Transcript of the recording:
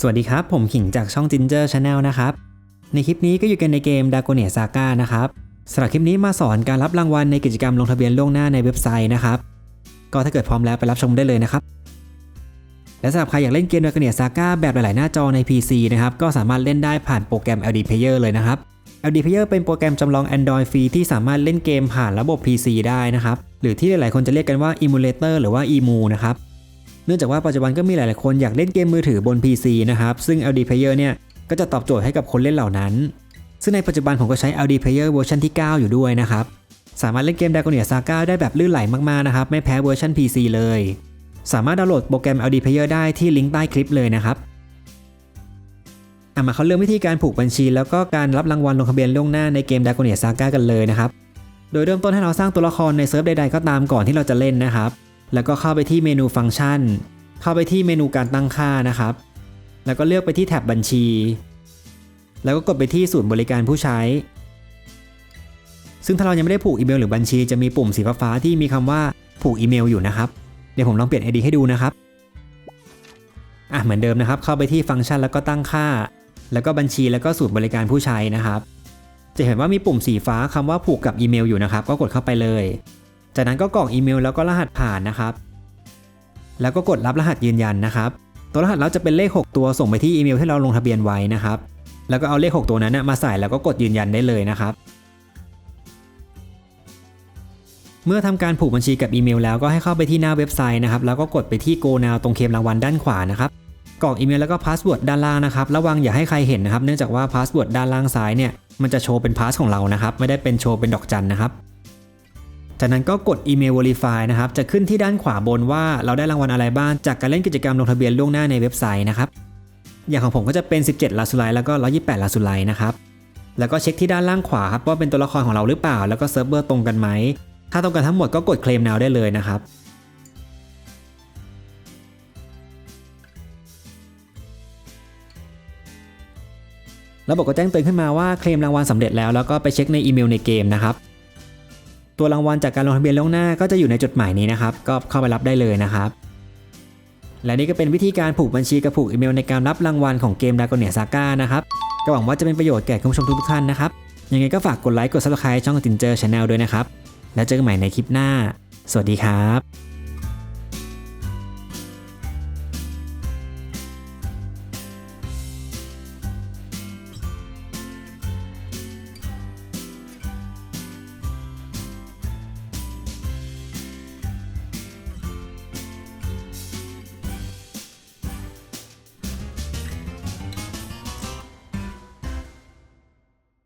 สวัสดีครับ ผมขิงจากช่อง Ginger Channel นะครับ ในคลิปนี้ก็อยู่กันในเกม d a g o n i a Saga นะครับสำหรับคลิปนี้มาสอนการรับรางวัลในกิจกรรมลงทะเบียนล่วงหน้าในเว็บไซต์นะครับ ก็ถ้าเกิดพร้อมแล้วไปรับชมได้เลยนะครับ และสำหรับใครอยากเล่นเกม d a g o n i a Saga แบบหลาย ๆ หน้าจอใน PC นะครับ ก็สามารถเล่นได้ผ่านโปรแกรม LD Player เลยนะครับ LD Player เป็นโปรแกรมจำลอง Android ฟรีที่สามารถเล่นเกมผ่านระบบ PC ได้นะครับ หรือที่หลาย ๆ คนจะเรียกกันว่า Emulator หรือว่า EMU นะครับ เนื่องจากว่าปัจจุบันก็มีหลายๆคนอยากเล่นเกมมือถือบน PC นะครับ ซึ่ง LD Player เนี่ยก็จะตอบโจทย์ให้กับคนเล่นเหล่านั้น ซึ่งในปัจจุบันผมก็ใช้ LD Player เวอร์ชันที่ 9 อยู่ด้วยนะครับ สามารถเล่นเกม Dragonia Saga ได้แบบลื่นไหลมากๆนะครับ ไม่แพ้เวอร์ชัน PC เลย สามารถดาวน์โหลดโปรแกรม LD Player ได้ที่ลิงก์ใต้คลิปเลยนะครับอะมาเขาเรื่องวิธีการผูกบัญชี แล้วก็การรับรางวัลลงทะเบียนล่วงหน้าในเกม Dragonia Saga กันเลยนะครับ โดยเริ่มต้นให้เราสร้างตัวละครในเซิร์ฟใดๆก็ตามก่อนที่เราจะเล่นนะครับ แล้วก็เข้าไปที่เมนูฟังก์ชัน เข้าไปที่เมนูการตั้งค่านะครับ แล้วก็เลือกไปที่แท็บบัญชี แล้วก็กดไปที่ศูนย์บริการผู้ใช้ ซึ่งถ้าเรายังไม่ได้ผูกอีเมลหรือบัญชี จะมีปุ่มสีฟ้าที่มีคำว่าผูกอีเมลอยู่นะครับ เดี๋ยวผมลองเปลี่ยน ID ให้ดูนะครับ อะเหมือนเดิมนะครับ เข้าไปที่ฟังก์ชันแล้วก็ตั้งค่า แล้วก็บัญชีแล้วก็ศูนย์บริการผู้ใช้นะครับ จะเห็นว่ามีปุ่มสีฟ้าคำว่าผูกกับอีเมลอยู่นะครับ ก็กดเข้าไปเลย จากนั้นก็กรอกอีเมลแล้วก็รหัสผ่านนะครับ แล้วก็กดรับรหัสยืนยันนะครับ ตัวรหัสเราจะเป็นเลข 6 ตัวส่งไปที่อีเมลที่เราลงทะเบียนไว้นะครับ แล้วก็เอาเลข 6 ตัวนั้นมาใส่แล้วก็กดยืนยันได้เลยนะครับ เมื่อทำการผูกบัญชีกับอีเมลแล้วก็ให้เข้าไปที่หน้าเว็บไซต์นะครับ แล้วก็กดไปที่ Go Now ตรงเคมรางวัลด้านขวานะครับกรอกอีเมลแล้วก็พาสเวิร์ดด้านล่างนะครับ ระวังอย่าให้ใครเห็นนะครับ เนื่องจากว่าพาสเวิร์ดด้านล่างซ้ายเนี่ย มันจะโชว์เป็นพาสของเรานะครับ ไม่ได้เป็นโชว์เป็นดอกจันนะครับ จากนั้นก็กดอีเมล Verify นะครับ จะขึ้นที่ด้านขวาบนว่าเราได้รางวัลอะไรบ้าง จากการเล่นกิจกรรมลงทะเบียนล่วงหน้าในเว็บไซต์นะครับ อย่างของผมก็จะเป็น 17 ลาสุไลแล้วก็ 128 ลาสุไลนะครับ แล้วก็เช็คที่ด้านล่างขวาครับว่าเป็นตัวละครของเราหรือเปล่า แล้วก็เซิร์ฟเวอร์ตรงกันไหม ถ้าตรงกันทั้งหมดก็กดเคลม now ได้เลยนะครับระบบก็แจ้งเตือนขึ้นมาว่าเคลมรางวัลสำเร็จแล้วแล้วก็ไปเช็คในอีเมลในเกมนะครับ ตัวรางวัลจากการลงทะเบียนล่วงหน้าก็จะอยู่ในจดหมายนี้นะครับ ก็เข้าไปรับได้เลยนะครับ และนี่ก็เป็นวิธีการผูกบัญชีกับผูกอีเมลในการรับรางวัลของเกมดากอนเนียซาก้านะครับก็หวังว่าจะเป็นประโยชน์แก่คุณผู้ชมทุกท่านนะครับ ยังไงก็ฝากกดไลค์กด subscribe ช่องตินเจอร์ชาแนลด้วยนะครับ แล้วเจอกันใหม่ในคลิปหน้า สวัสดีครับ